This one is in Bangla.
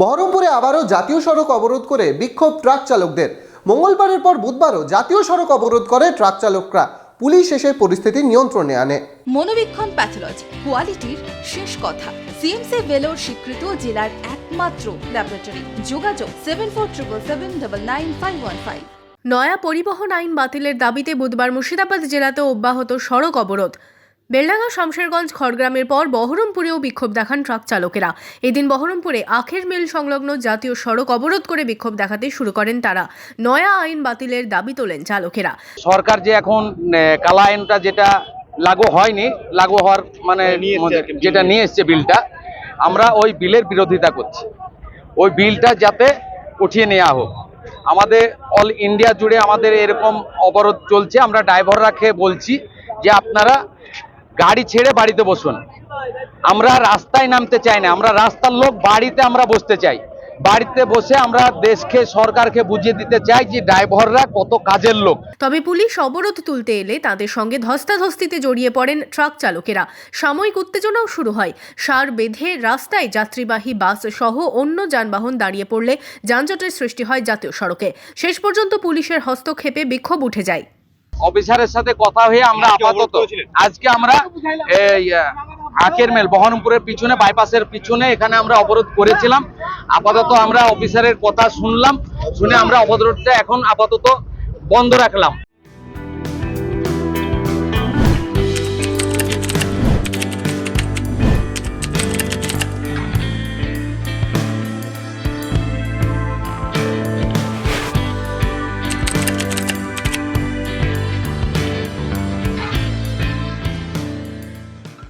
বহরমপুরে আবারও জাতীয় সড়ক অবরোধ করে বিক্ষোভ ট্রাক চালকদের। মঙ্গলবারের পর বুধবারও জাতীয় সড়ক অবরোধ করে ট্রাক চালকরা। পুলিশ এসে পরিস্থিতি নিয়ন্ত্রণে আনে। মনোবীক্ষণ প্যাথোলজি কোয়ালিটির শেষ কথা। সিএমসি ভেলোর স্বীকৃত জেলার একমাত্র ল্যাবরেটরি। যোগাযোগ seven four triple seven double nine five one five নয়া পরিবহন আইন বাতিলের দাবিতে বুধবার মুর্শিদাবাদ জেলাতে অব্যাহত সড়ক অবরোধ। বেলডাঙ্গা শামশেরগঞ্জ খড়গ্রামের পর বহরমপুরেও বিক্ষোভ দেখান ট্রাক চালকেরা। এদিন বহরমপুরে আখের মিল সংলগ্ন জাতীয় সড়ক অবরোধ করে বিক্ষোভ দেখাতে শুরু করেন তারা। নয়া আইন বাতিলের দাবি তোলেন চালকেরা। সরকার যে এখন কালা আইনটা যেটা লাগু হয়নি লাগু হওয়ার মানে যেটা নিয়ে এসছে বিলটা আমরা ওই বিলের বিরোধিতা করছি। ওই বিলটা যাতে উঠিয়ে নেওয়া হোক। আমাদের অল ইন্ডিয়া জুড়ে আমাদের এরকম অবরোধ চলছে আমরা ড্রাইভাররা খেয়ে বলছি যে আপনারা গাড়ি ছেড়ে বাড়িতে বসুন। আমরা রাস্তায় নামতে চাই না, আমরা রাস্তার লোক বাড়িতে আমরা বসতে চাই। বাড়িতে বসে আমরা দেশকে, সরকারকে বুঝিয়ে দিতে চাই যে ড্রাইভাররা কত কাজের লোক। তবে পুলিশ অবরোধ তুলতে এলে তাদের সঙ্গে ধস্তাধস্তিতে জড়িয়ে পড়েন ট্রাক চালকেরা। সাময়িক উত্তেজনাও শুরু হয়। সার বেঁধে রাস্তায় যাত্রীবাহী বাস সহ অন্য যানবাহন দাঁড়িয়ে পড়লে যানজটের সৃষ্টি হয় জাতীয় সড়কে। শেষ পর্যন্ত পুলিশের হস্তক্ষেপে বিক্ষোভ উঠে যায়। অফিসারের সাথে কথা হয়ে আমরা আপাতত আজকে আমরা এই আখের মেল বহরমপুরের পিছনে বাইপাসের পিছনে এখানে আমরা অবরোধ করেছিলাম। আপাতত আমরা অফিসারের কথা শুনলাম শুনে আমরা অবরোধটা এখন আপাতত বন্ধ রাখলাম।